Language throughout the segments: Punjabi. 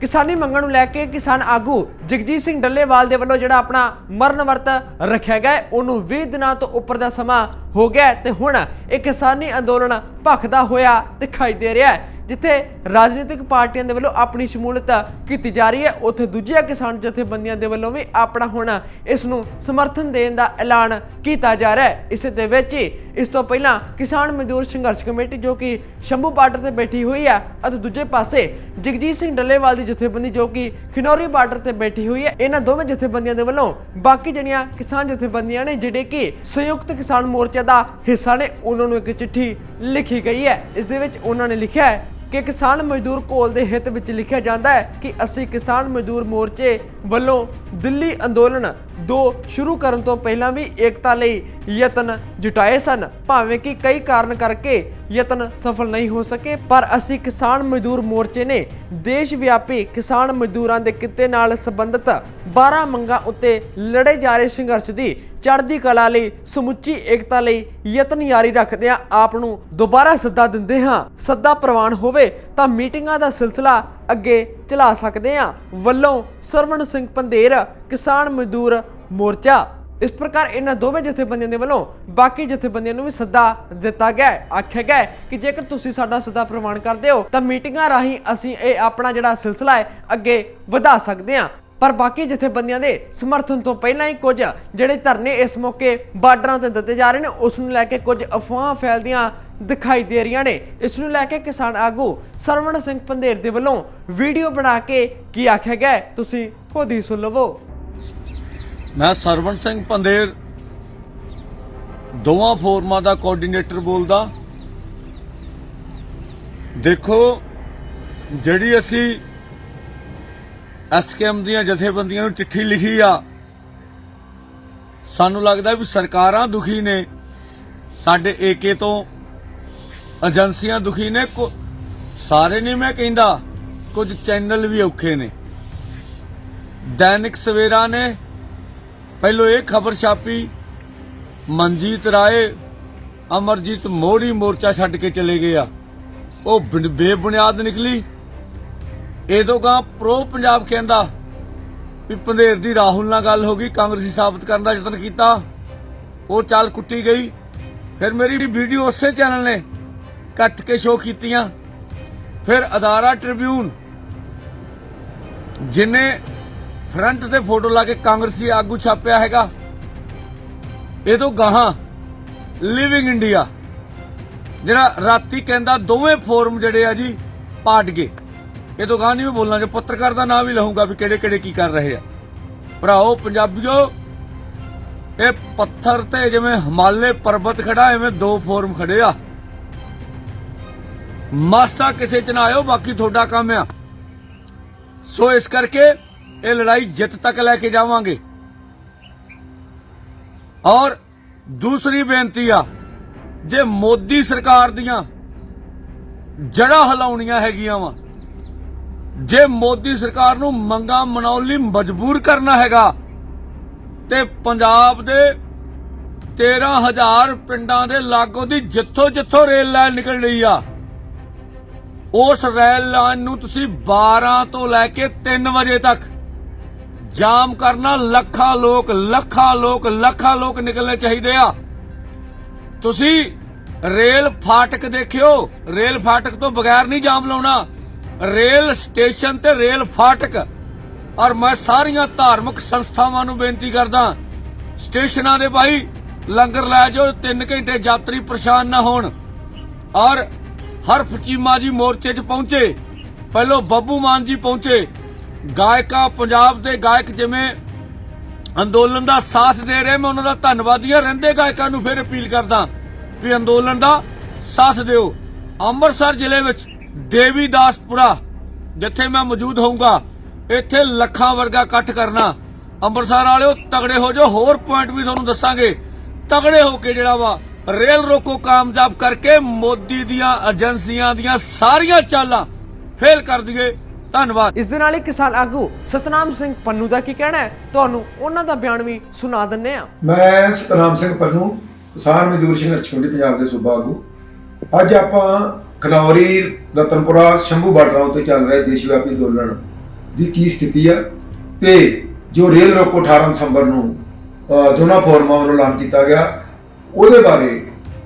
ਕਿਸਾਨੀ ਮੰਗਾਂ ਨੂੰ ਲੈ ਕੇ ਕਿਸਾਨ ਆਗੂ ਜਗਜੀਤ ਸਿੰਘ ਡੱਲੇਵਾਲ ਦੇ ਵੱਲੋਂ ਜਿਹੜਾ ਆਪਣਾ ਮਰਨ ਵਰਤ ਰੱਖਿਆ ਗਿਆ ਉਹਨੂੰ 20 ਦਿਨਾਂ ਤੋਂ ਉੱਪਰ ਦਾ ਸਮਾਂ ਹੋ ਗਿਆ ਹੈ ਤੇ ਹੁਣ ਇਹ ਕਿਸਾਨੀ ਅੰਦੋਲਨ ਭਖਦਾ ਹੋਇਆ ਦਿਖਾਈ ਦੇ ਰਿਹਾ ਹੈ, ਜਿੱਥੇ ਰਾਜਨੀਤਿਕ ਪਾਰਟੀਆਂ ਦੇ ਵੱਲੋਂ ਆਪਣੀ ਸ਼ਮੂਲੀਅਤ ਕੀਤੀ ਜਾ ਰਹੀ ਹੈ। ਉੱਥੇ ਦੂਜੀਆਂ ਕਿਸਾਨ ਜਥੇਬੰਦੀਆਂ ਦੇ ਵੱਲੋਂ ਵੀ ਆਪਣਾ ਹੁਣ ਇਸ ਨੂੰ ਸਮਰਥਨ ਦੇਣ ਦਾ ਐਲਾਨ ਕੀਤਾ ਜਾ ਰਿਹਾ ਹੈ। ਇਸੇ ਦੇ ਵਿੱਚ ਹੀ ਇਸ ਤੋਂ ਪਹਿਲਾਂ ਕਿਸਾਨ ਮਜ਼ਦੂਰ ਸੰਘਰਸ਼ ਕਮੇਟੀ ਜੋ ਕਿ ਸ਼ੰਭੂ ਬਾਰਡਰ ਤੇ ਬੈਠੀ ਹੋਈ ਹੈ ਅਤੇ ਦੂਜੇ ਪਾਸੇ ਜਗਜੀਤ ਸਿੰਘ ਡੱਲੇਵਾਲ ਦੀ ਜਥੇਬੰਦੀ ਜੋ ਕਿ ਖਿਨੌਰੀ ਬਾਰਡਰ ਤੇ ਬੈਠੀ ਹੋਈ ਹੈ, ਇਹਨਾਂ ਦੋਵੇਂ ਜਥੇਬੰਦੀਆਂ ਦੇ ਵੱਲੋਂ ਬਾਕੀ ਜਿਹੜੀਆਂ ਕਿਸਾਨ ਜਥੇਬੰਦੀਆਂ ਨੇ ਜਿਹੜੇ ਕਿ ਸੰਯੁਕਤ ਕਿਸਾਨ ਮੋਰਚਾ ਦਾ ਹਿੱਸਾ ਨੇ ਉਹਨਾਂ ਨੂੰ ਇੱਕ ਚਿੱਠੀ ਲਿਖੀ ਗਈ ਹੈ। ਇਸ ਦੇ ਵਿੱਚ ਉਹਨਾਂ ਨੇ ਲਿਖਿਆ ਹੈ ਕਿ ਕਿਸਾਨ ਮਜ਼ਦੂਰ ਕੋਲ ਦੇ ਹਿੱਤ ਵਿੱਚ ਲਿਖਿਆ ਜਾਂਦਾ ਹੈ ਕਿ ਅਸੀਂ ਕਿਸਾਨ ਮਜ਼ਦੂਰ ਮੋਰਚੇ ਵੱਲੋਂ ਦਿੱਲੀ ਅੰਦੋਲਨ ਦੋ ਸ਼ੁਰੂ ਕਰਨ ਤੋਂ ਪਹਿਲਾਂ ਵੀ ਏਕਤਾ ਲਈ ਯਤਨ ਜੁਟਾਏ ਸਨ। ਭਾਵੇਂ ਕਿ ਕਈ ਕਾਰਨ ਕਰਕੇ ਯਤਨ ਸਫਲ ਨਹੀਂ ਹੋ ਸਕੇ, ਪਰ ਅਸੀਂ ਕਿਸਾਨ ਮਜ਼ਦੂਰ ਮੋਰਚੇ ਨੇ ਦੇਸ਼ ਵਿਆਪੀ ਕਿਸਾਨ ਮਜ਼ਦੂਰਾਂ ਦੇ ਕਿੱਤੇ ਨਾਲ ਸੰਬੰਧਿਤ 12 ਮੰਗਾਂ ਉੱਤੇ ਲੜੇ ਜਾ ਰਹੇ ਸੰਘਰਸ਼ ਦੀ ਚੜ੍ਹਦੀ ਕਲਾ ਲਈ, ਸਮੁੱਚੀ ਏਕਤਾ ਲਈ ਯਤਨ ਜਾਰੀ ਰੱਖਦਿਆਂ ਆਪ ਨੂੰ ਦੁਬਾਰਾ ਸੱਦਾ ਦਿੰਦੇ ਹਾਂ। ਸੱਦਾ ਪ੍ਰਵਾਨ ਹੋਵੇ ਤਾਂ ਮੀਟਿੰਗਾਂ ਦਾ ਸਿਲਸਿਲਾ ਅੱਗੇ ਚਲਾ ਸਕਦੇ ਹਾਂ। ਵੱਲੋਂ ਸਰਵਣ ਸਿੰਘ ਪੰਧੇਰ, ਕਿਸਾਨ ਮਜ਼ਦੂਰ ਮੋਰਚਾ। ਇਸ ਪ੍ਰਕਾਰ ਇਹਨਾਂ ਦੋਵੇਂ ਜਥੇਬੰਦੀਆਂ ਦੇ ਵੱਲੋਂ ਬਾਕੀ ਜਥੇਬੰਦੀਆਂ ਨੂੰ ਵੀ ਸੱਦਾ ਦਿੱਤਾ ਗਿਆ ਆਖਿਆ ਗਿਆ ਹੈ ਕਿ ਜੇਕਰ ਤੁਸੀਂ ਸਾਡਾ ਸੱਦਾ ਪ੍ਰਵਾਨ ਕਰਦੇ ਹੋ ਤਾਂ ਮੀਟਿੰਗਾਂ ਰਾਹੀਂ ਅਸੀਂ ਇਹ ਆਪਣਾ ਜਿਹੜਾ ਸਿਲਸਿਲਾ ਹੈ ਅੱਗੇ ਵਧਾ ਸਕਦੇ ਹਾਂ। ਪਰ ਬਾਕੀ ਜਥੇਬੰਦੀਆਂ ਦੇ ਸਮਰਥਨ ਤੋਂ ਪਹਿਲਾਂ ਹੀ ਕੁਝ ਜਿਹੜੇ ਧਰਨੇ ਇਸ ਮੌਕੇ ਬਾਰਡਰਾਂ ਤੇ ਦਿੱਤੇ ਜਾ ਰਹੇ ਨੇ, ਉਸ ਨੂੰ ਲੈ ਕੇ ਕੁਝ ਅਫਵਾਹਾਂ ਫੈਲਦੀਆਂ ਦਿਖਾਈ ਦੇ ਰਹੀਆਂ ਨੇ। ਇਸ ਨੂੰ ਲੈ ਕੇ ਕਿਸਾਨ ਆਗੂ ਸਰਵਣ ਸਿੰਘ ਪੰਧੇਰ ਦੇ ਵੱਲੋਂ ਵੀਡੀਓ ਬਣਾ ਕੇ ਕੀ ਆਖਿਆ ਗਿਆ ਤੁਸੀਂ ਖੁਦ ਹੀ ਸੁਣ ਲਵੋ। ਮੈਂ ਸਰਵਣ ਸਿੰਘ ਪੰਧੇਰ, ਦੋਵਾਂ ਫੋਰਮਾਂ ਦਾ ਕੋਆਰਡੀਨੇਟਰ ਬੋਲਦਾ। ਦੇਖੋ, ਜਿਹੜੀ ਅਸੀਂ ਐਸਕੇਐਮ ਦੀਆਂ ਜਥੇਬੰਦੀਆਂ ਨੂੰ ਚਿੱਠੀ ਲਿਖੀ ਆ। ਸਾਨੂੰ ਲੱਗਦਾ ਵੀ ਸਰਕਾਰਾਂ ਦੁਖੀ ਨੇ। ਸਾਡੇ ਏਕੇ ਤੋਂ ਏਜੰਸੀਆਂ ਦੁਖੀ ਨੇ। ਸਾਰੇ ਨਹੀਂ ਮੈਂ ਕਹਿੰਦਾ, ਕੁਝ ਚੈਨਲ ਵੀ ਔਖੇ ਨੇ। ਦੈਨਿਕ ਸਵੇਰਾ ਨੇ ਪਹਿਲੋ ਇਹ ਖਬਰ ਛਾਪੀ, ਮਨਜੀਤ ਰਾਏ, ਅਮਰਜੀਤ ਮੋੜੀ ਮੋਰਚਾ ਛੱਡ ਕੇ ਚਲੇ ਗਏ ਆ। ਉਹ ਬੇਬੁਨਿਆਦ ਨਿਕਲੀ। ਇਹ ਇਹਦੋਂ ਗਾ ਪ੍ਰੋ ਪੰਜਾਬ ਕਹਿੰਦਾ ਵੀ ਪੰਧੇਰ ਦੀ ਰਾਹੁਲ ਨਾਲ ਗੱਲ ਹੋ ਗਈ, ਕਾਂਗਰਸੀ ਸਾਬਤ ਕਰਨ ਦਾ ਯਤਨ ਕੀਤਾ, ਉਹ ਚਾਲ ਕੁੱਟੀ ਗਈ। ਫਿਰ ਮੇਰੀ ਵੀਡੀਓ ਉਸੇ ਚੈਨਲ ਨੇ ਕੱਟ ਕੇ ਸ਼ੋਅ ਕੀਤੀਆਂ। ਫਿਰ ਅਦਾਰਾ ਟ੍ਰਿਬਿਊਨ ਜਿਨੇ ਫਰੰਟ ਤੇ ਫੋਟੋ ਲਾ ਕੇ ਕਾਂਗਰਸੀ ਆਗੂ ਛਾਪਿਆ ਹੈਗਾ ਇਹ ਤੋਂ ਗਾਹਾਂ ਲਿਵਿੰਗ ਇੰਡੀਆ ਜਿਹੜਾ ਰਾਤੀ ਕਹਿੰਦਾ ਦੋਵੇਂ ਫੋਰਮ ਜਿਹੜੇ ਆ ਜੀ, ਪਾਟ ਗਏ। ਇਹ ਤੋਂ ਗਾਹਾਂ ਨਹੀਂ ਮੈਂ ਬੋਲਣਾ, ਜੇ ਪੱਤਰਕਾਰ ਦਾ ਨਾਮ ਵੀ ਲਹੂੰਗਾ ਵੀ ਕਿਹੜੇ ਕਿਹੜੇ ਕੀ ਕਰ ਰਹੇ ਆ। ਭਰਾਓ, ਪੰਜਾਬੀਓ, ਇਹ ਪੱਥਰ ਤੇ ਜਿਵੇਂ ਹਿਮਾਲੇ ਪਰਬਤ ਖੜਾ, ਐਵੇਂ ਦੋ ਫੋਰਮ ਖੜੇ ਆ। ਮਾਸਾ ਕਿਸੇ ਚ ਨਾ ਆਇਓ, ਬਾਕੀ ਤੁਹਾਡਾ ਕੰਮ ਆ। ਸੋ ਇਸ ਕਰਕੇ ਇਹ ਲੜਾਈ ਜਿੱਤ ਤੱਕ ਲੈ ਕੇ ਜਾਵਾਂਗੇ। ਔਰ ਦੂਸਰੀ ਬੇਨਤੀ ਆ, ਜੇ ਮੋਦੀ ਸਰਕਾਰ ਦੀਆਂ ਜੜਾਂ ਹਿਲਾਉਣੀਆਂ ਹੈਗੀਆਂ ਵਾ ਜੇ ਮੋਦੀ ਸਰਕਾਰ ਨੂੰ ਮੰਗਾ ਮਨਾਉਣ ਲਈ ਮਜਬੂਰ ਕਰਨਾ ਹੈਗਾ, ਤੇ ਪੰਜਾਬ ਦੇ 13000 ਪਿੰਡਾਂ ਦੇ ਲਾਗੋ ਦੀ ਜਿੱਥੋਂ ਜਿੱਥੋਂ ਰੇਲ ਲਾਈਨ ਨਿਕਲ ਰਹੀ ਆ, ਉਸ ਰੇਲ ਲਾਈਨ ਨੂੰ ਤੁਸੀਂ 12 ਤੋਂ ਲੈ ਕੇ 3 ਵਜੇ ਤੱਕ ਜਾਮ ਕਰਨਾ ਲੱਖਾਂ ਲੋਕ ਲੱਖਾਂ ਲੋਕ ਲੱਖਾਂ ਲੋਕ ਨਿਕਲਣੇ ਚਾਹੀਦੇ ਆ। ਤੁਸੀਂ ਰੇਲ ਫਾਟਕ ਦੇਖਿਓ, ਰੇਲ ਫਾਟਕ ਤੋਂ ਬਗੈਰ ਨਹੀਂ ਜਾਮ ਲਾਉਣਾ। ਰੇਲ ਸਟੇਸ਼ਨ ਤੇ ਰੇਲ ਫਾਟਕ। ਔਰ ਮੈਂ ਸਾਰੀਆਂ ਧਾਰਮਿਕ ਸੰਸਥਾਵਾਂ ਨੂੰ ਬੇਨਤੀ ਕਰਦਾ, ਸਟੇਸ਼ਨਾਂ ਦੇ ਭਾਈ, ਲੰਗਰ ਲੈ ਜਾਓ 3 ਘੰਟੇ ਯਾਤਰੀ ਪਰੇਸ਼ਾਨ ਨਾ ਹੋਣ। ਔਰ ਹਰਫ ਚੀਮਾ ਜੀ ਮੋਰਚੇ 'ਚ ਪਹੁੰਚੇ। ਪਹਿਲੋ ਬੱਬੂ ਮਾਨ ਜੀ ਪਹੁੰਚੇ। ਗਾਇਕਾ ਪੰਜਾਬ ਦੇ ਗਾਇਕ ਜਿਵੇਂ ਅੰਦੋਲਨ ਦਾ ਸਾਥ ਦੇ ਰਹੇ, ਮੈਂ ਉਹਨਾਂ ਦਾ ਧੰਨਵਾਦੀਆਂ ਰਹਿੰਦੇ ਗਾਇਕਾਂ ਨੂੰ ਫਿਰ ਅਪੀਲ ਕਰਦਾ ਵੀ ਅੰਦੋਲਨ ਦਾ ਸਾਥ ਦਿਓ। ਅੰਮ੍ਰਿਤਸਰ ਜ਼ਿਲ੍ਹੇ ਵਿੱਚ ਦੇਵੀਦਾਸਪੁਰਾ ਜਿੱਥੇ ਮੈਂ ਮੌਜੂਦ ਹੋਊਂਗਾ ਇੱਥੇ ਲੱਖਾਂ ਵਰਗਾ ਇਕੱਠ ਕਰਨਾ। ਅੰਮ੍ਰਿਤਸਰ ਵਾਲਿਓ ਤਗੜੇ ਹੋ ਜਾਓ। ਹੋਰ ਪੁਆਇੰਟ ਵੀ ਤੁਹਾਨੂੰ ਦੱਸਾਂਗੇ। ਤਗੜੇ ਹੋ ਕੇ ਜਿਹੜਾ ਵਾ ਰੇਲ ਰੋਕੋ ਕਾਮਯਾਬ ਕਰਕੇ ਮੋਦੀ ਦੀਆਂ ਏਜੰਸੀਆਂ ਦੀਆਂ ਸਾਰੀਆਂ ਚਾਲਾਂ ਫੇਲ ਕਰ ਦਈਏ। ਧੰਨਵਾਦ। ਇਸ ਦੇ ਨਾਲ ਹੀ ਕਿਸਾਨ ਆਗੂ ਸਤਨਾਮ ਸਿੰਘ ਪੰਨੂ ਦਾ ਕੀ ਕਹਿਣਾ ਹੈ? ਤੁਹਾਨੂੰ ਉਹਨਾਂ ਦਾ ਬਿਆਨ ਵੀ ਸੁਣਾ ਦਿੰਨੇ ਆ ਮੈਂ ਸਤਨਾਮ ਸਿੰਘ ਪੰਨੂ ਕਿਸਾਨ ਮਜ਼ਦੂਰ ਸੰਘਰਸ਼ ਕਮੇਟੀ ਪੰਜਾਬ ਦੇ ਸੂਬਾ ਆਗੂ। ਅੱਜ ਆਪਾਂ ਖਨੌਰੀ ਰਤਨਪੁਰਾ, ਸ਼ੰਭੂ ਬਾਰਡਰਾਂ ਉੱਤੇ ਚੱਲ ਰਹੇ ਦੇਸ਼ ਵਿਆਪੀ ਅੰਦੋਲਨ ਦੀ ਕੀ ਸਥਿਤੀ ਆ? ਤੇ ਜੋ ਰੇਲ ਰੋਕੋ 18 ਦਸੰਬਰ ਨੂੰ ਦੋਨਾਂ ਫੋਰਮਾਂ ਵੱਲੋਂ ਐਲਾਨ ਕੀਤਾ ਗਿਆ, ਉਹਦੇ ਬਾਰੇ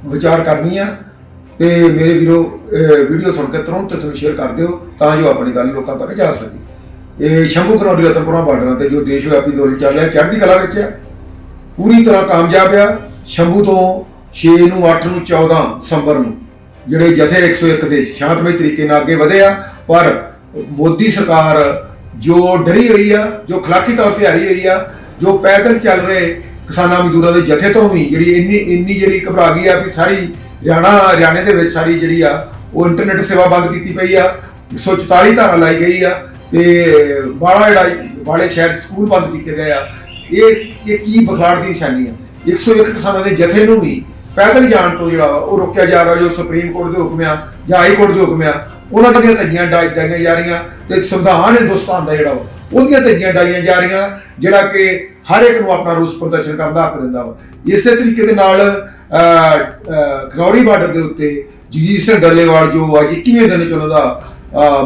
ਵਿਚਾਰ ਕਰਨੀ ਆ। ਤੇ ਮੇਰੇ ਵੀਰੋ ਅਹ ਵੀਡੀਓ ਸੁਣ ਕੇ ਤੁਰੰਤ ਇਸ ਸ਼ੇਅਰ ਕਰ ਦਿਓ, ਤਾਂ ਜੋ ਆਪਣੀ ਗੱਲ ਲੋਕਾਂ ਤੱਕ ਜਾ ਸਕੇ। ਇਹ ਸ਼ੰਭੂ, ਕਨੌਰੀ, ਰਤਨਪੁਰਾ ਬਾਰਡਰਾਂ ਤੇ ਜੋ ਦੇਸ਼ ਵਿਆਪੀ ਅੰਦੋਲਨ ਚੱਲ ਰਿਹਾ, ਚੜ੍ਹਦੀ ਕਲਾ ਵਿੱਚ ਹੈ ਪੂਰੀ ਤਰ੍ਹਾਂ ਕਾਮਯਾਬ ਆ। ਸ਼ੰਭੂ ਤੋਂ 6 ਨੂੰ 8 ਨੂੰ 14 ਦਸੰਬਰ ਨੂੰ ਜਿਹੜੇ ਜਥੇ 101 ਦੇ ਸ਼ਾਂਤਮਈ ਤਰੀਕੇ ਨਾਲ ਅੱਗੇ ਵਧੇ ਆ, ਪਰ ਮੋਦੀ ਸਰਕਾਰ ਜੋ ਡਰੀ ਹੋਈ ਆ, ਜੋ ਖਲਾਕੀ ਤੌਰ ਤੇ ਹਾਰੀ ਹੋਈ ਆ, ਜੋ ਪੈਦਲ ਚੱਲ ਰਹੇ ਕਿਸਾਨਾਂ ਮਜ਼ਦੂਰਾਂ ਦੇ ਜਥੇ ਤੋਂ ਵੀ ਜਿਹੜੀ ਇੰਨੀ ਇੰਨੀ ਜਿਹੜੀ ਘਬਰਾ ਗਈ ਆ ਵੀ ਸਾਰੀ ਹਰਿਆਣਾ, ਹਰਿਆਣੇ ਦੇ ਵਿੱਚ ਸਾਰੀ ਜਿਹੜੀ ਆ, ਉਹ ਇੰਟਰਨੈਟ ਸੇਵਾ ਬੰਦ ਕੀਤੀ ਪਈ ਆ 144 ਧਾਰਾ ਲਾਈ ਗਈ ਆ, ਤੇ ਬਾਲਾ ਜਿਹੜਾ, ਵਾਲੇ ਸ਼ਹਿਰ ਸਕੂਲ ਬੰਦ ਕੀਤੇ ਗਏ ਆ। ਇਹ ਇਹ ਕੀ ਬਖਲਾੜ ਦੀ ਨਿਸ਼ਾਨੀ ਆ? 101 ਕਿਸਾਨਾਂ ਦੇ ਜਥੇ ਨੂੰ ਵੀ ਪੈਦਲ ਜਾਣ ਤੋਂ ਜਿਹੜਾ ਵਾ, ਉਹ ਰੋਕਿਆ ਜਾ ਰਿਹਾ ਜੋ ਸੁਪਰੀਮ ਕੋਰਟ ਦੇ ਹੁਕਮ ਆ ਜਾਂ ਹਾਈ ਕੋਰਟ ਦੇ ਹੁਕਮ ਆ, ਉਹਨਾਂ ਦੀਆਂ ਧੱਜੀਆਂ ਡਾਈਆਂ ਜਾ ਰਹੀਆਂ ਤੇ ਸੰਵਿਧਾਨ ਹਿੰਦੁਸਤਾਨ ਦਾ ਜਿਹੜਾ ਵਾ, ਉਹਦੀਆਂ ਧੱਜੀਆਂ ਡਾਈਆਂ ਜਾ ਰਹੀਆਂ, ਜਿਹੜਾ ਕਿ ਹਰ ਇੱਕ ਨੂੰ ਆਪਣਾ ਰੋਸ ਪ੍ਰਦਰਸ਼ਨ ਕਰਨ ਦਾ ਹੱਕ ਦਿੰਦਾ ਵਾ। ਇਸੇ ਤਰੀਕੇ ਦੇ ਨਾਲ ਖਨੌਰੀ ਬਾਰਡਰ ਦੇ ਉੱਤੇ ਜਗਜੀਤ ਸਿੰਘ ਡੱਲੇਵਾਲ ਜੋ ਅੱਜ 21ਵੇਂ ਦਿਨ ਚ ਉਹਨਾਂ ਦਾ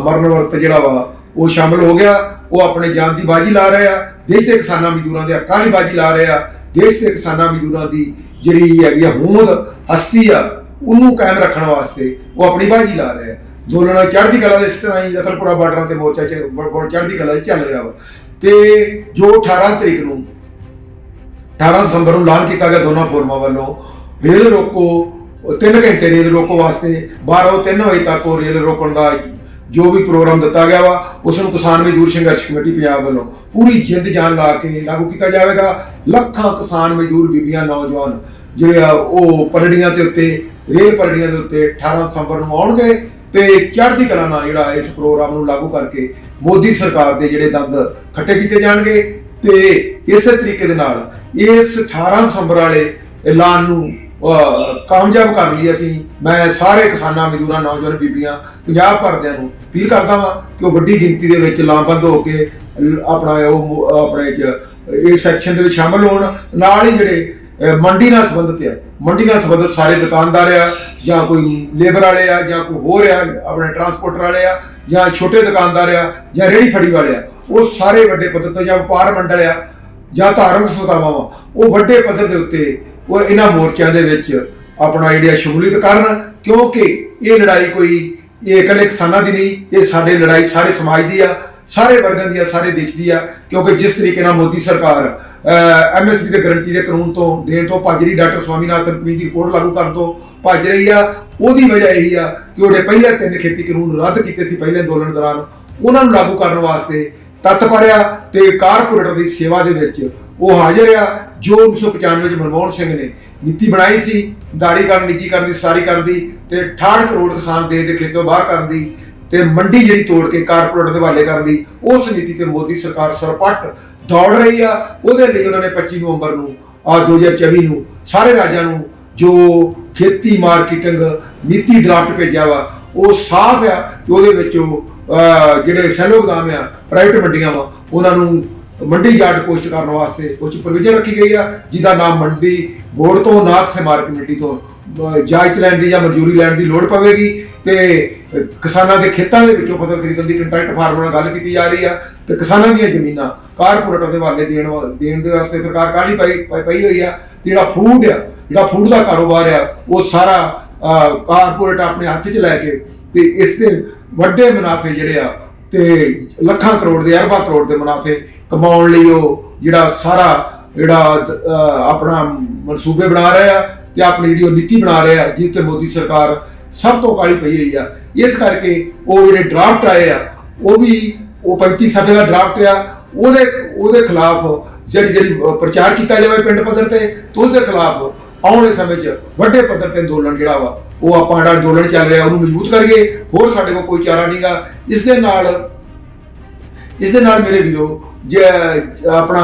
ਮਰਨ ਵਰਤ ਜਿਹੜਾ ਵਾ, ਉਹ ਸ਼ਾਮਲ ਹੋ ਗਿਆ। ਉਹ ਆਪਣੇ ਜਾਨ ਦੀ ਬਾਜੀ ਲਾ ਰਿਹਾ ਦੇਸ਼ ਦੇ ਕਿਸਾਨਾਂ ਮਜ਼ਦੂਰਾਂ ਦੇ ਹੱਕਾਂ ਦੀ ਬਾਜੀ ਲਾ ਰਹੇ ਆ। ਦੇਸ਼ ਦੇ ਕਿਸਾਨਾਂ ਮਜ਼ਦੂਰਾਂ ਦੀ ਜਿਹੜੀ ਹੈਗੀ ਆ ਹੂਮਦ ਹਸਤੀ ਆ, ਉਹਨੂੰ ਕਾਇਮ ਰੱਖਣ ਵਾਸਤੇ ਉਹ ਆਪਣੀ ਬਾਜੀ ਲਾ ਰਹੇ ਆ ਦੋਲਣਾ ਚੜ੍ਹਦੀ ਕਲਾ ਦੇ ਇਸ ਤਰ੍ਹਾਂ ਹੀ ਰਤਨਪੁਰਾ ਬਾਰਡਰਾਂ ਤੇ ਮੋਰਚਾ ਚੜ੍ਹਦੀ ਕਲਾ ਚੱਲ ਰਿਹਾ ਵਾ। ਤੇ ਜੋ 18 ਤਰੀਕ ਨੂੰ 18 ਦਸੰਬਰ ਨੂੰ ਐਲਾਨ ਕੀਤਾ ਗਿਆ ਦੋਨਾਂ ਫੋਰਮਾਂ ਵੱਲੋਂ, ਰੇਲ ਰੋਕੋ 3 ਘੰਟੇ ਰੇਲ ਰੋਕੋ ਵਾਸਤੇ 12 3 ਵਜੇ ਤੱਕ ਉਹ ਰੇਲ ਰੋਕਣ ਦਾ ਜੋ ਵੀ ਪ੍ਰੋਗਰਾਮ ਦਿੱਤਾ ਗਿਆ ਵਾ, ਉਸ ਨੂੰ ਕਿਸਾਨ ਮਜ਼ਦੂਰ ਸੰਘਰਸ਼ ਕਮੇਟੀ ਪੰਜਾਬ ਵੱਲੋਂ ਪੂਰੀ ਜਿੰਦ ਜਾਨ ਲਾ ਕੇ ਲਾਗੂ ਕੀਤਾ ਜਾਵੇਗਾ। ਲੱਖਾਂ ਕਿਸਾਨ ਮਜ਼ਦੂਰ ਬੀਬੀਆਂ, ਨੌਜਵਾਨ ਜਿਹੜੇ ਆ, ਉਹ ਪਰੜੀਆਂ ਦੇ ਉੱਤੇ, ਰੇਲ ਪਰੜੀਆਂ ਦੇ ਉੱਤੇ 18 ਦਸੰਬਰ ਨੂੰ ਆਉਣਗੇ ਤੇ ਚੜ੍ਹਦੀ ਕਲਾ ਨਾਲ ਜਿਹੜਾ ਇਸ ਪ੍ਰੋਗਰਾਮ ਨੂੰ ਲਾਗੂ ਕਰਕੇ ਮੋਦੀ ਸਰਕਾਰ ਦੇ ਜਿਹੜੇ ਦੰਦ ਖੱਟੇ ਕੀਤੇ ਜਾਣਗੇ ਤੇ ਇਸੇ ਤਰੀਕੇ ਦੇ ਨਾਲ ਇਸ 18 ਦਸੰਬਰ ਵਾਲੇ ਐਲਾਨ ਨੂੰ ਅਹ, ਕਾਮਯਾਬ ਕਰ ਲਈ ਅਸੀਂ। ਮੈਂ ਸਾਰੇ ਕਿਸਾਨਾਂ ਮਜ਼ਦੂਰਾਂ ਨੌਜਵਾਨ ਬੀਬੀਆਂ ਪੰਜਾਬ ਭਰਦਿਆਂ ਨੂੰ ਅਪੀਲ ਕਰਦਾ ਵਾਂ ਕਿ ਉਹ ਵੱਡੀ ਗਿਣਤੀ ਦੇ ਵਿੱਚ ਲਾਮਬੰਦ ਹੋ ਕੇ ਆਪਣਾ ਉਹ ਆਪਣੇ ਜ- ਇਸ ਸੈਕਸ਼ਨ ਦੇ ਵਿੱਚ ਸ਼ਾਮਲ ਹੋਣ। ਨਾਲ ਹੀ ਜਿਹੜੇ ਮੰਡੀ ਨਾਲ ਸੰਬੰਧਿਤ ਆ। ਮੰਡੀ ਨਾਲ ਸੰਬੰਧਿਤ ਸਾਰੇ ਦੁਕਾਨਦਾਰ ਆ ਜਾਂ ਕੋਈ ਲੇਬਰ ਵਾਲੇ ਆ ਜਾਂ ਕੋਈ ਹੋਰ ਆ ਆਪਣੇ ਟਰਾਂਸਪੋਰਟਰ ਵਾਲੇ ਆ ਜਾਂ ਛੋਟੇ ਦੁਕਾਨਦਾਰ ਆ ਜਾਂ ਰੇਹੜੀ ਫੜੀ ਵਾਲੇ ਆ ਉਹ ਸਾਰੇ ਵੱਡੇ ਪੱਧਰ ਤੇ ਜਾਂ ਵਪਾਰ ਮੰਡਲ ਆ ਜਾਂ ਧਾਰਮਿਕ ਸੰਸਥਾਵਾਂ ਵਾ। ਉਹ ਵੱਡੇ ਪੱਧਰ ਦੇ ਉੱਤੇ ਉਹ ਇਹਨਾਂ ਮੋਰਚਿਆਂ ਦੇ ਵਿੱਚ ਆਪਣਾ ਜਿਹੜੀ ਆ ਸ਼ਮੂਲੀਅਤ ਕਰਨ, ਕਿਉਂਕਿ ਇਹ ਲੜਾਈ ਕੋਈ, ਇਹ ਇਕੱਲੇ ਕਿਸਾਨਾਂ ਦੀ ਨਹੀਂ, ਇਹ ਸਾਡੇ ਲੜਾਈ ਸਾਰੇ ਸਮਾਜ ਦੀ ਆ, ਸਾਰੇ ਵਰਗਾਂ ਦੀ ਆ, ਸਾਰੇ ਦੇਸ਼ ਦੀ ਆ, ਕਿਉਂਕਿ ਜਿਸ ਤਰੀਕੇ ਨਾਲ ਮੋਦੀ ਸਰਕਾਰ ਐਮਐਸਪੀ ਦੇ ਗਰੰਟੀ ਦੇ ਕਾਨੂੰਨ ਤੋਂ, ਦੇਣ ਤੋਂ, ਭੱਜ ਰਹੀ ਡਾਕਟਰ ਸਵਾਮੀਨਾਥਨ ਕਮੇਟੀ ਦੀ ਰਿਪੋਰਟ ਲਾਗੂ ਕਰਨ ਤੋਂ ਭੱਜ ਰਹੀ ਆ, ਉਹਦੀ ਵਜ੍ਹਾ ਇਹੀ ਆ ਕਿ ਉਹਦੇ ਪਹਿਲੇ ਤਿੰਨ ਖੇਤੀ ਕਾਨੂੰਨ ਰੱਦ ਕੀਤੇ ਸੀ, ਪਹਿਲੇ ਅੰਦੋਲਨ ਦੌਰਾਨ, ਉਹਨਾਂ ਨੂੰ ਲਾਗੂ ਕਰਨ ਵਾਸਤੇ ਤੱਤ ਆ ਤੇ ਕਾਰਪੋਰੇਟਰ ਦੀ ਸੇਵਾ ਦੇ ਵਿੱਚ ਉਹ ਹਾਜ਼ਰ ਆ ਜੋ 1995 ਚ ਮਨਮੋਹਨ ਸਿੰਘ ਨੇ ਨੀਤੀ ਬਣਾਈ ਸੀ ਦਾੜੀ ਕਰਨ ਨਿੱਜੀ ਕਰਨ ਦੀ ਸਾਰੀ ਕਰਨ ਦੀ ਤੇ 68 ਕਰੋੜ ਕਿਸਾਨ ਦੇਸ਼ ਦੇ ਖੇਤੋਂ ਬਾਹਰ ਕਰਨ ਦੀ ਤੇ ਮੰਡੀ ਜਿਹੜੀ ਤੋੜ ਕੇ ਕਾਰਪੋਰੇਟ ਦੇ ਹਵਾਲੇ ਕਰਨ ਦੀ ਉਸ ਨੀਤੀ ਤੇ ਮੋਦੀ ਸਰਕਾਰ ਸਰਪੱਟ ਦੌੜ ਰਹੀ ਆ। ਉਹਦੇ ਲਈ ਉਹਨਾਂ ਨੇ 25 ਨਵੰਬਰ ਨੂੰ ਆ 2024 ਨੂੰ ਸਾਰੇ ਰਾਜਾਂ ਨੂੰ ਜੋ ਖੇਤੀ ਮਾਰਕੀਟਿੰਗ ਨੀਤੀ ਡਰਾਫਟ ਭੇਜਿਆ ਵਾ ਉਹ ਸਾਫ਼ ਆ ਕਿ ਉਹਦੇ ਵਿੱਚ ਉਹ, ਜਿਹੜੇ ਸੈਲੋ ਗੋਦਾਮ ਆ ਪ੍ਰਾਈਵੇਟ ਮੰਡੀਆਂ ਵਾ ਉਹਨਾਂ ਨੂੰ ਮੰਡੀ ਯਾਰਡ ਪੋਸਟ ਕਰਨ ਵਾਸਤੇ ਉਹ 'ਚ ਪ੍ਰੋਵੀਜ਼ਨ ਰੱਖੀ ਗਈ ਆ ਜਿਹਦਾ ਨਾਮ ਮੰਡੀ ਬੋਰਡ ਤੋਂ ਨਾ ਕਿਸੇ ਕਮੇਟੀ ਤੋਂ ਅਹ, ਇਜਾਜ਼ਤ ਲੈਣ ਦੀ ਜਾਂ ਮਨਜ਼ੂਰੀ ਲੈਣ ਦੀ ਲੋੜ ਪਵੇਗੀ ਤੇ ਕਿਸਾਨਾਂ ਦੇ ਖੇਤਾਂ ਦੇ ਵਿੱਚੋਂ ਫਸਲ ਖਰੀਦਣ ਦੀ ਕੰਟਰੈਕਟ ਫਾਰਮਰ ਨਾਲ ਗੱਲ ਕੀਤੀ ਜਾ ਰਹੀ ਆ ਤੇ ਕਿਸਾਨਾਂ ਦੀਆਂ ਜ਼ਮੀਨਾਂ ਕਾਰਪੋਰੇਟਾਂ ਦੇ ਹਵਾਲੇ ਦੇਣ ਵਾ- ਦੇਣ ਦੇ ਵਾਸਤੇ ਸਰਕਾਰ ਕਾਹਲੀ ਪਾਈ ਪਈ- ਪਈ ਹੋਈ ਆ? ਤੇ ਜਿਹੜਾ ਫੂਡ ਆ ਜਿਹੜਾ ਫੂਡ ਦਾ ਕਾਰੋਬਾਰ ਆ ਉਹ ਸਾਰਾ ਕਾਰਪੋਰੇਟ ਆਪਣੇ ਹੱਥ 'ਚ ਲੈ ਕੇ ਤੇ ਇਸ ਦੇ ਵੱਡੇ ਮੁਨਾਫੇ ਜਿਹੜੇ ਆ ਤੇ ਲੱਖਾਂ ਕਰੋੜ ਦੇ ਅਰਬਾਂ ਕਰੋੜ ਦੇ ਮੁਨਾਫੇ ਕਮਾਉਣ ਲਈ ਉਹ ਜਿਹੜਾ ਸਾਰਾ ਜਿਹੜਾ ਆਪਣਾ ਮਨਸੂਬੇ ਬਣਾ ਰਹੇ ਆ ਤੇ ਆਪਣੀ ਜਿਹੜੀ ਉਹ ਨੀਤੀ ਬਣਾ ਰਹੇ ਆ, ਜਿਸ ਤੇ ਮੋਦੀ ਸਰਕਾਰ ਸਭ ਤੋਂ ਕਾਲੀ ਪਈ ਹੋਈ ਆ। ਇਸ ਕਰਕੇ ਉਹ ਜਿਹੜੇ ਡਰਾਫਟ ਆਏ ਆ, ਉਹ ਵੀ ਉਹ 35 ਸਫ਼ੇ ਦਾ ਡਰਾਫਟ ਆ। ਉਹਦੇ ਉਹਦੇ ਖਿਲਾਫ ਜਿਹੜੀ ਜਿਹੜੀ ਪ੍ਰਚਾਰ ਕੀਤਾ ਜਾਵੇ ਪਿੰਡ ਪੱਧਰ ਤੇ ਤੇ ਉਹਦੇ ਖਿਲਾਫ ਆਉਣ ਵਾਲੇ ਸਮੇਂ 'ਚ ਵੱਡੇ ਪੱਧਰ ਤੇ ਅੰਦੋਲਨ ਜਿਹੜਾ ਵਾ, ਉਹ ਆਪਾਂ ਜਿਹੜਾ ਅੰਦੋਲਨ ਚੱਲ ਰਿਹਾ, ਉਹਨੂੰ ਮਜ਼ਬੂਤ ਕਰੀਏ। ਹੋਰ ਸਾਡੇ ਕੋਲ ਕੋਈ ਚਾਰਾ ਨਹੀਂਗਾ ਇਸ ਦੇ ਨਾਲ ਇਸ ਦੇ ਨਾਲ ਮੇਰੇ ਵੀਰੋ, ਜੇ ਆਪਣਾ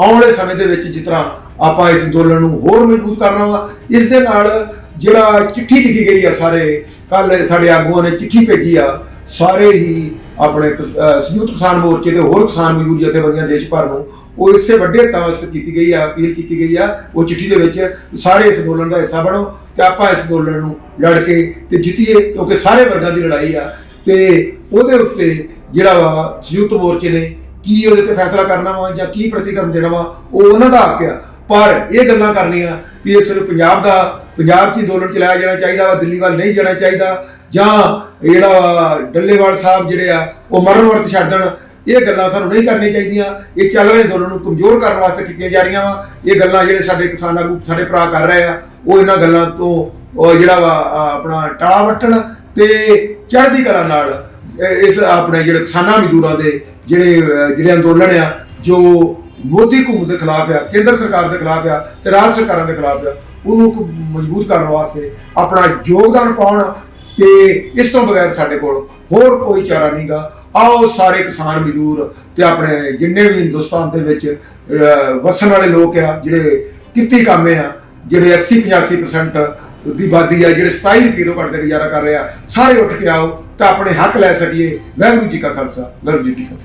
ਆਉਣ ਵਾਲੇ ਸਮੇਂ ਦੇ ਵਿੱਚ ਜਿਸ ਤਰ੍ਹਾਂ ਆਪਾਂ ਇਸ ਅੰਦੋਲਨ ਨੂੰ ਹੋਰ ਮਜ਼ਬੂਤ ਕਰਨਾ ਵਾ, ਇਸ ਦੇ ਨਾਲ ਜਿਹੜਾ ਚਿੱਠੀ ਲਿਖੀ ਗਈ ਆ ਸਾਰੇ ਕੱਲ ਸਾਡੇ ਆਗੂਆਂ ਨੇ ਚਿੱਠੀ ਭੇਜੀ ਆ, ਸਾਰੇ ਹੀ ਆਪਣੇ ਸੰਯੁਕਤ ਕਿਸਾਨ ਮੋਰਚੇ ਦੇ ਹੋਰ ਕਿਸਾਨ ਮਜ਼ਦੂਰ ਜਥੇਬੰਦੀਆਂ ਦੇਸ਼ ਭਰ ਨੂੰ ਉਹ ਇਸੇ ਵੱਡੇ ਤਵਸਤ ਕੀਤੀ ਗਈ ਆ, ਅਪੀਲ ਕੀਤੀ ਗਈ ਆ, ਉਹ ਚਿੱਠੀ ਦੇ ਵਿੱਚ ਸਾਰੇ ਇਸ ਅੰਦੋਲਨ ਦਾ ਹਿੱਸਾ ਬਣੋ ਤੇ ਆਪਾਂ ਇਸ ਅੰਦੋਲਨ ਨੂੰ ਲੜ ਕੇ ਤੇ ਜਿੱਤੀਏ, ਕਿਉਂਕਿ ਸਾਰੇ ਵਰਗਾਂ ਦੀ ਲੜਾਈ ਆ ਤੇ ਉਹਦੇ ਉੱਤੇ ਜਿਹੜਾ ਵਾ ਸੰਯੁਕਤ ਮੋਰਚੇ ਨੇ ਕੀ ਉਹਦੇ ਤੇ ਫੈਸਲਾ ਕਰਨਾ ਵਾ ਜਾਂ ਕੀ ਪ੍ਰਤੀਕਰਮ ਦੇਣਾ ਵਾ, ਉਹ ਉਹਨਾਂ ਦਾ ਹੱਕ ਆ। ਪਰ ਇਹ ਗੱਲਾਂ ਕਰਨੀਆਂ ਵੀ ਇਹ ਸਿਰਫ ਪੰਜਾਬ ਦਾ, ਪੰਜਾਬ 'ਚ ਹੀ ਅੰਦੋਲਨ ਚਲਾਇਆ ਜਾਣਾ ਚਾਹੀਦਾ ਵਾ, ਦਿੱਲੀ ਵੱਲ ਨਹੀਂ ਜਾਣਾ ਚਾਹੀਦਾ, ਜਾਂ ਜਿਹੜਾ ਵਾ ਡੱਲੇਵਾਲ ਸਾਹਿਬ ਜਿਹੜੇ ਆ, ਉਹ ਮਰਨ ਵਰਤ ਛੱਡ ਦੇਣ। ਇਹ ਗੱਲਾਂ ਸਾਨੂੰ ਨਹੀਂ ਕਰਨੀਆਂ ਚਾਹੀਦੀਆਂ। ਇਹ ਚੱਲ ਰਹੇ ਅੰਦੋਲਨ ਨੂੰ ਕਮਜ਼ੋਰ ਕਰਨ ਵਾਸਤੇ ਕੀਤੀਆਂ ਜਾ ਰਹੀਆਂ ਵਾ। ਇਹ ਗੱਲਾਂ ਜਿਹੜੇ ਸਾਡੇ ਕਿਸਾਨ ਆਗੂ, ਸਾਡੇ ਭਰਾ ਕਰ ਰਹੇ ਆ, ਉਹ ਇਹਨਾਂ ਗੱਲਾਂ ਤੋਂ ਜਿਹੜਾ ਵਾ ਆਪਣਾ ਟਾਲਾ ਵੱਟਣ ਤੇ ਚੜ੍ਹਦੀ ਕਲਾ ਨਾਲ ਇਸ ਆਪਣੇ ਜਿਹੜੇ ਕਿਸਾਨਾਂ ਮਜ਼ਦੂਰਾਂ ਦੇ ਜਿਹੜੇ ਜਿਹੜੇ ਅੰਦੋਲਨ ਆ ਜੋ ਮੋਦੀ ਹਕੂਮਤ ਦੇ ਖਿਲਾਫ ਆ ਕੇਂਦਰ ਸਰਕਾਰ ਦੇ ਖਿਲਾਫ ਆ ਤੇ ਰਾਜ ਸਰਕਾਰਾਂ ਦੇ ਖਿਲਾਫ ਆ ਉਹਨੂੰ ਮਜ਼ਬੂਤ ਕਰਨ ਵਾਸਤੇ ਆਪਣਾ ਯੋਗਦਾਨ ਪਾਉਣ ਤੇ ਇਸ ਤੋਂ ਬਗੈਰ ਸਾਡੇ ਕੋਲ ਹੋਰ ਕੋਈ ਚਾਰਾ ਨਹੀਂਗਾ। ਆਓ ਸਾਰੇ ਕਿਸਾਨ ਮਜ਼ਦੂਰ ਤੇ ਆਪਣੇ ਜਿੰਨੇ ਵੀ ਹਿੰਦੁਸਤਾਨ ਦੇ ਵਿੱਚ ਅਹ, ਵਸਣ ਵਾਲੇ ਲੋਕ ਆ ਜਿਹੜੇ ਕਿੱਤੀ ਕਾਮੇ ਆ ਜਿਹੜੇ 80 85% ਦੀ ਆਬਾਦੀ ਆ ਜਿਹੜੇ 27 ਰੁਪਏ ਤੋਂ ਘੱਟ ਦੇ ਗੁਜ਼ਾਰਾ ਕਰ ਰਹੇ ਆ, ਸਾਰੇ ਉੱਠ ਕੇ ਆਓ ਤਾਂ ਆਪਣੇ ਹੱਕ ਲੈ ਸਕੀਏ। ਵਾਹਿਗੁਰੂ ਜੀ ਕਾ ਖਾਲਸਾ, ਵਾਹਿਗੁਰੂ ਜੀ ਕੀ ਫਤਿਹ।